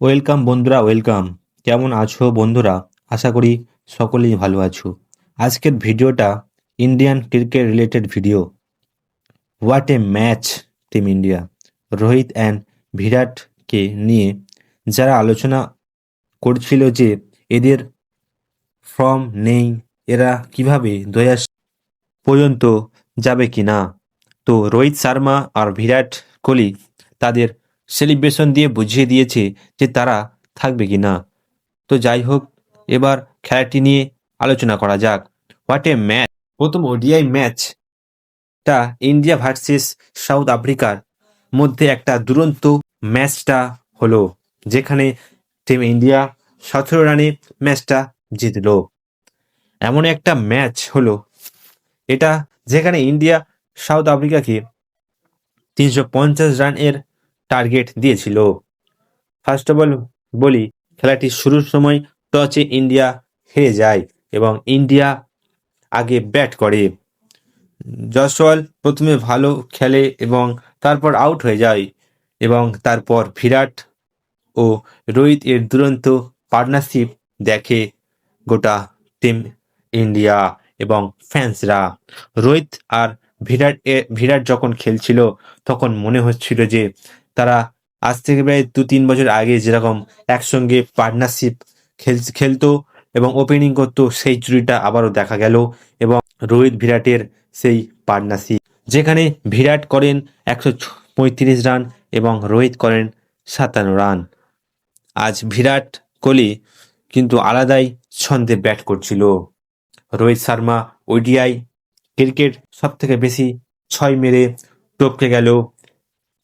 Welcome বন্ধুরা, welcome. কেমন আছো বন্ধুরা? আশা করি সকলেই ভালো আছো। আজকের ভিডিওটা Indian cricket related video. What a match team India. Rohit and বিরাটকে নিয়ে যারা আলোচনা করছিল যে এদের ফর্ম নেই, এরা কীভাবে দু পর্যন্ত যাবে কি না তো রোহিত শর্মা আর বিরাট কোহলি তাদের সেলিব্রেশন দিয়ে বুঝিয়ে দিয়েছে যে তারা থাকবে কি না। তো যাই হোক, এবার খেলাটি নিয়ে আলোচনা করা যাক। হোয়াট এ ম্যাচ প্রথম ওডিআই ম্যাচটা ইন্ডিয়া ভার্সেস সাউথ আফ্রিকার মধ্যে একটা দুরন্ত ম্যাচটা হলো, যেখানে টিম ইন্ডিয়া সতেরো রানে ম্যাচটা জিতলো। এমন একটা ম্যাচ হলো, এটা যেখানে ইন্ডিয়া সাউথ আফ্রিকাকে তিনশো পঞ্চাশ রানের টার্গেট দিয়েছিল। ফার্স্ট অফ অল বলি, খেলাটি শুরুর সময় টচে ইন্ডিয়া হেরে যায় এবং ইন্ডিয়া আগে ব্যাট করে। জয়সওয়াল প্রথমে ভালো খেলে এবং তারপর আউট হয়ে যায় এবং তারপর বিরাট ও রোহিত এর দুরন্ত পার্টনারশিপ দেখে গোটা টিম ইন্ডিয়া এবং ফ্যান্সরা রোহিত আর ভিরাট এ- বিরাট যখন খেলছিল, তখন মনে হচ্ছিল যে তারা আজ থেকে প্রায় দু তিন বছর আগে যেরকম একসঙ্গে পার্টনারশিপ খেল, খেলতো এবং ওপেনিং করতো, সেই চুরিটা আবারও দেখা গেল এবং রোহিত বিরাটের সেই পার্টনারশিপ যেখানে বিরাট করেন একশো পঁয়ত্রিশ রান এবং রোহিত করেন সাতান্ন রান। আজ বিরাট কোহলি কিন্তু আলাদাই ছন্দে ব্যাট করছিল। রোহিত শর্মা, ওডিআই, ক্রিকেট সব থেকে বেশি ছয় মেরে টপকে গেল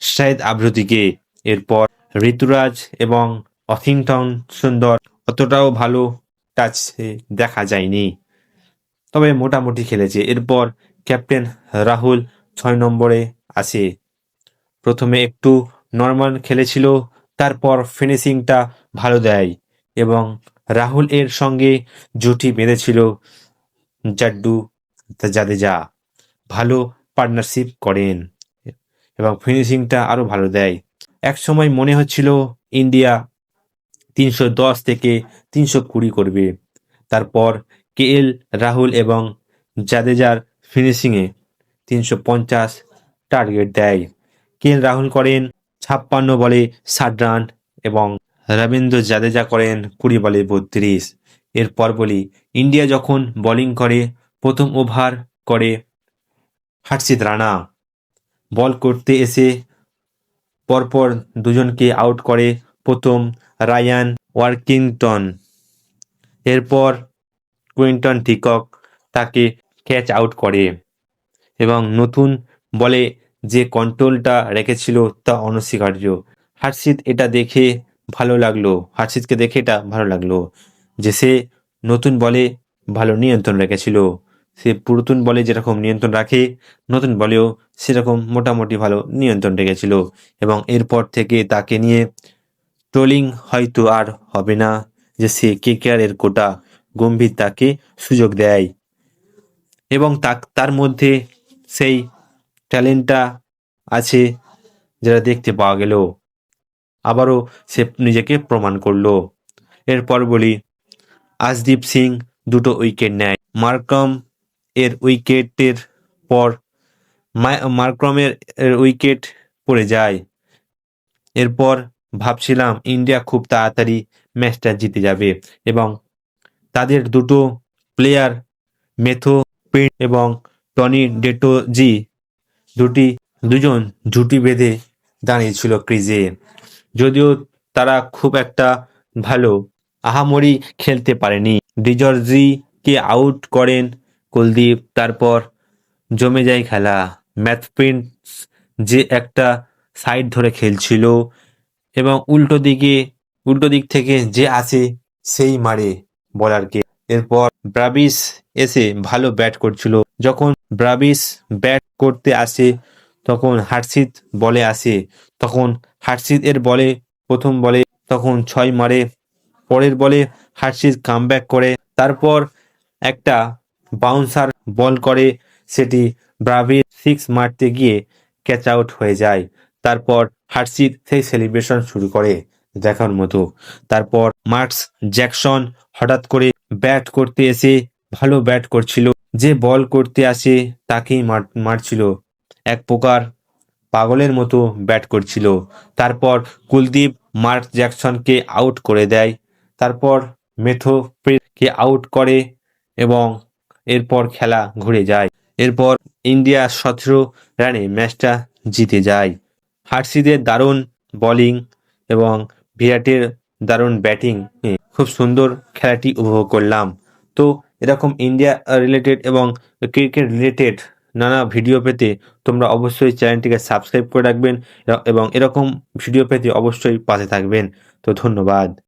শাহেদ আবরুদিকে। এরপর ঋতুরাজ এবং অথিংটন সুন্দর অতটাও ভালো টাচ দেখা যায়নি। তবে মোটামুটি খেলেছে। এরপর ক্যাপ্টেন রাহুল ছয় নম্বরে আসে প্রথমে একটু নর্মাল খেলেছিল, তারপর ফিনিশিংটা ভালো দেয় এবং রাহুল এর সঙ্গে জুটি বেঁধেছিল জাড্ডু জাদেজা। ভালো পার্টনারশিপ করেন। এবং ফিনিশিংটা আরও ভালো দেয়। এক সময় মনে হচ্ছিল ইন্ডিয়া তিনশো দশ থেকে তিনশো কুড়ি করবে। তারপর কে এল, রাহুল এবং জাদেজার ফিনিশিংয়ে তিনশো পঞ্চাশ টার্গেট দেয়। কে এল, রাহুল করেন ছাপ্পান্ন বলে ষাট রান এবং রবীন্দ্র জাদেজা করেন কুড়ি বলে বত্রিশ। এরপর বলি ইন্ডিয়া যখন বোলিং করে, প্রথম ওভার করে হার্ষিত রানা। বল করতে এসে পরপর দুজনকে আউট করে প্রথম রায়ান ওয়ার্কিংটন। এরপর কুইন্টন টিকক তাকে ক্যাচ আউট করে এবং নতুন বলে যে কন্ট্রোলটা রেখেছিল তা অনস্বীকার্য। হার্ষিত এটা দেখে ভালো লাগল। হার্ষিতকে দেখে এটা ভালো লাগল যে সে নতুন বলে ভালো নিয়ন্ত্রণ রেখেছিল। সে পুরাতন বলে যেরকম নিয়ন্ত্রণ রাখে, নতুন বলেও সেরকম মোটামুটি ভালো নিয়ন্ত্রণ রেখেছিল এবং এরপর থেকে তাকে নিয়ে ট্রোলিং হয়তো আর হবে না যে সে কে এর কোটা গম্ভীর তাকে সুযোগ দেয়। এবং তার মধ্যে সেই ট্যালেন্টটা আছে যেটা দেখতে পাওয়া গেল। আবারও সে নিজেকে প্রমাণ করল। এরপর বলি, আজদীপ সিং দুটো উইকেট নেয়। মার্কম এর উইকেটের পর মার্ক্রমের উইকেট পড়ে যায়। এরপর ভাবছিলাম ইন্ডিয়া খুব তাড়াতাড়ি ম্যাচটা জিতে যাবে এবং তাদের দুটো প্লেয়ার মেথো পেন এবং টনি ডেটোজি দুটি, দুজন জুটি বেঁধে দাঁড়িয়েছিল ক্রিজে। যদিও তারা খুব একটা ভালো আহামরি খেলতে পারেনি। ডিজর্জি-কে আউট করেন কুলদীপ, তারপর জমে যায় খেলা। ম্যাথ প্রিন্স যে একটা সাইড ধরে খেলছিল এবং উল্টো দিকে, উল্টো দিক থেকে যে আসে সেই মারে বলারকে এরপর ব্রাবিস এসে ভালো ব্যাট করছিল। যখন ব্রাবিস ব্যাট করতে আসে, তখন হার্ষিত বলে আসে। তখন হার্ষিত এর বলে, প্রথম বলে, তখন ছয় মারে, পরের বলে হার্ষিত কামব্যাক করে। তারপর একটা বাউন্সার বল করে, সেটি ব্রাভির সিক্স মারতে গিয়ে ক্যাচ আউট হয়ে যায়। তারপর হার্ষিত সেই সেলিব্রেশন শুরু করে দেখার মতো। তারপর মার্কস জ্যাকসন হঠাৎ করে ব্যাট করতে এসে ভালো ব্যাট করছিল। যে বল করতে আসে, তাকেই মার মারছিল। এক প্রকার পাগলের মতো ব্যাট করছিল। তারপর কুলদীপ মার্ক জ্যাকসনকে আউট করে দেয়। তারপর মেথো কে আউট করে এবং এরপর খেলা ঘুরে যায়। এরপর ইন্ডিয়া সতেরো রানে ম্যাচটা জিতে যায়। হার্সিদের দারুণ বোলিং এবং বিরাটের দারুণ ব্যাটিং খুব সুন্দর খেলাটি উপভোগ করলাম। তো এরকম ইন্ডিয়া রিলেটেড এবং ক্রিকেট রিলেটেড নানা ভিডিও পেতে তোমরা অবশ্যই চ্যানেলটিকে সাবস্ক্রাইব করে রাখবেন এবং এরকম ভিডিও পেতে অবশ্যই পাশে থাকবেন। তো ধন্যবাদ।